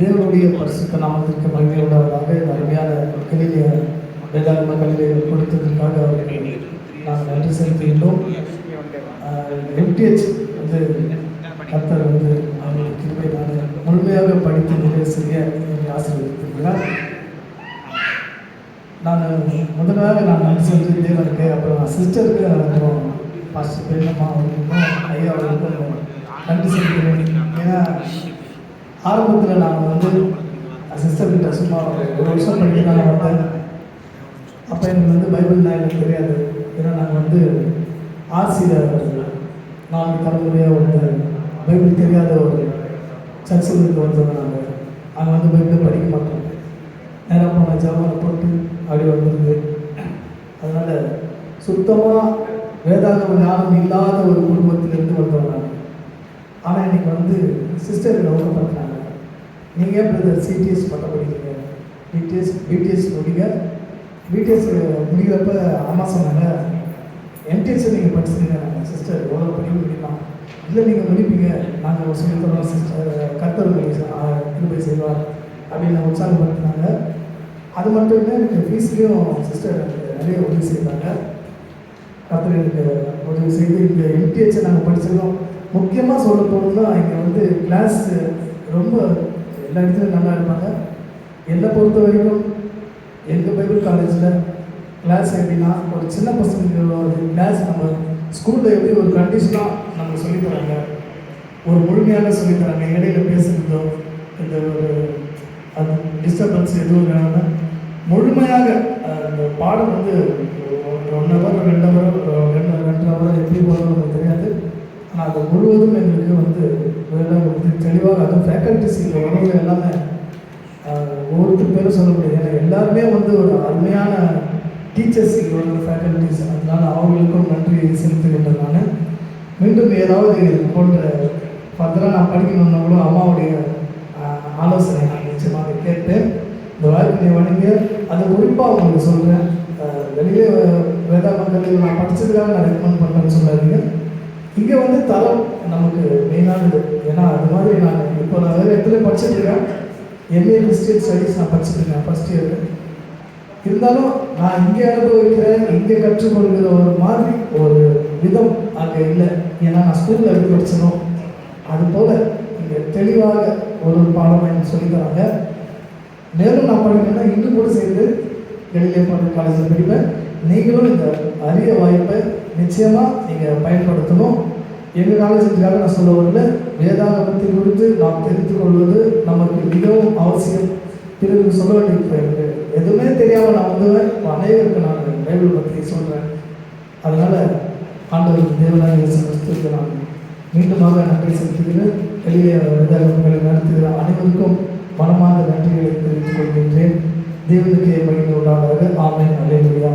தேவனுடைய பரிசுத்த நாமத்திற்கு மகிழ்ச்சி உண்டாவதாக இந்த அருமையான மக்களிலே வேதாகம மக்களிலே கொடுத்ததற்காக அவர்களை நான் நன்றி செலுத்துகின்றோம். எம்டிஹெச் வந்து கத்தர் வந்து அவர்களுக்கு கிருமை நான் முழுமையாக படித்து நிறைய செய்ய என்னை ஆசீர்வதித்திருக்கிறார். நான் முதலாக நான் நன்றி செலுத்தி தேவனுக்கு அப்புறம் சிஸ்டருக்கு அப்புறம் பாஸ்டர் பெரியம்மா அவர்களுக்கும் ஐயா அவர்களுக்கும் நன்றி செலுத்துகிறேன். ஏன்னா ஆரம்பத்தில் நான் வந்து சிஸ்டர் கிட்ட சும்மா ஒரு வருஷம் படிக்க நான் வந்தேன். அப்போ எனக்கு வந்து பைபிள்னா எனக்கு தெரியாது. ஏன்னா நாங்கள் வந்து ஆசிரியர் நான் தலைமுறையாக வந்து பைபிள் தெரியாத ஒரு சர்ச்சுக்கு வந்தவங்க நாங்கள் அங்கே வந்து பைபிளை படிக்க மாட்டோம். நேராக போன ஜாமானை போட்டு அப்படி வந்தது அதனால் சுத்தமாக வேதாகம ஞானம் இல்லாத ஒரு குடும்பத்திலேருந்து வந்தவங்க ஆனால் இன்னைக்கு வந்து சிஸ்டர் நோக்கப்படுறாங்க நீங்கள் ஏன் பிரதர் சிடிஎஸ் பண்ண படிக்கிறீங்க பிடிஎஸ் பிடிஎஸ் முடிங்க. பிடிஎஸ் முடிகிறப்ப அம்மா சொன்னாங்க எம்டிஎஸ் நீங்கள் படிச்சிருக்கீங்க சிஸ்டர் எவ்வளோ படிக்க முடியுமா? இல்லை நீங்கள் முடிப்பீங்க நாங்கள் சொல்லி தரோம் சிஸ்டர் கர்த்தர் கிருபை செய்வார் அப்படின்னு உற்சாகப்படுத்தினாங்க. அது மட்டும் இல்லை எனக்கு ஃபீஸ்லேயும் சிஸ்டர் நிறைய உதவி செய்தாங்க கர்த்தர் எனக்கு உதவி செய்து இங்கே எம்டிஹெச்சை நாங்கள் படிச்சிருக்கோம். முக்கியமாக சொல்ல போகணும்னா இங்கே வந்து கிளாஸ் ரொம்ப எல்லா இடத்துலையும் நல்லா இருப்பாங்க. என்னை பொறுத்த வரைக்கும் எங்கள் பைபிள் காலேஜில் கிளாஸ் எப்படின்னா ஒரு சின்ன பசங்களுக்கு ஒரு கிளாஸ் நம்ம ஸ்கூலில் எப்படி ஒரு கண்டிஷனாக நம்ம சொல்லித் தராங்க? ஒரு முழுமையாக சொல்லித் தராங்க. இடையில பேசுகிறதோ இந்த ஒரு அது டிஸ்டர்பன்ஸ் எதுவும் இல்லாமல் முழுமையாக அந்த பாடம் வந்து ஒன் ஹவர் ரெண்டு ரெண்டு ஹவர் எப்படி போகிறோம் நமக்கு தெரியாது ஆனால் அது முழுவதும் எங்களுக்கு வந்து வேலை வந்து தெளிவாக அதுவும் ஃபேக்கல்டிஸில் இங்கே எல்லாமே ஒவ்வொருத்தர் பேரும் சொல்ல முடியாது. ஏன்னா எல்லாருமே வந்து ஒரு அருமையான டீச்சர்ஸ் இங்கே ஃபேக்கல்டிஸ் அதனால் அவங்களுக்கும் நன்றி செலுத்துகின்றேன் நான். மீண்டும் ஏதாவது போன்ற ஃபர்தராக நான் படிக்கணும்னா கூட அம்மாவுடைய ஆலோசனை நான் நிச்சயமாக கேட்டு இந்த வாழ்க்கையை வணங்க அதை குறிப்பாக உங்களுக்கு சொல்கிறேன் வெளியே வேதா கல்வியில் நான் படிச்சதுக்காக நான் ரெக்கமெண்ட் பண்ணுறேன்னு சொல்லாதீங்க. இங்கே வந்து தரம் நமக்கு மெயினானது ஏன்னா அது மாதிரி நான் இப்போ நான் வேறு இடத்துல படிச்சுட்டு இருக்கேன். எம்ஏ கிறிஸ்டியன் ஸ்டடீஸ் நான் படிச்சுட்டு இருக்கேன் ஃபஸ்ட் இயர் இருந்தாலும் நான் இங்கே அனுபவிக்கிற இங்கே கற்றுக்கொள்கிற ஒரு மாதிரி ஒரு விதம் அங்கே இல்லை. ஏன்னா நான் ஸ்கூலில் எப்படி படிச்சனோ அது போல் இங்கே தெளிவாக ஒரு ஒரு பாடம் எனக்கு சொல்லித் மேலும் நான் படிக்கணும்னா இன்னும் கூட சேர்ந்து வெளியிலே போன காலேஜில் படிப்பேன். நீங்களும் இந்த அரிய வாய்ப்பை நிச்சயமாக நீங்கள் பயன்படுத்தணும். எங்கள் காலேஜுக்காக நான் சொல்ல வரல. வேதாகமத்தை குறித்து நாம் தெரிந்து கொள்வது நமக்கு மிகவும் அவசியம். பிறகு சொல்ல வேண்டிய எனக்கு எதுவுமே தெரியாமல் நான் வந்து அனைவருக்கு நான் பைபிள் பற்றி சொல்கிறேன் அதனால் ஆண்டவருக்கு தேவனாக இயேசு நான் மீண்டுமாக நன்றி செலுத்துகிறேன். வெளியே வேதாகமங்களை நடத்துகிற அனைவருக்கும் மனமார்ந்த நன்றிகளை தெரிவித்துக் கொள்கின்றேன். தேவனுக்கு மகிழ்ந்து உண்டாக ஆமென். அல்லேலூயா.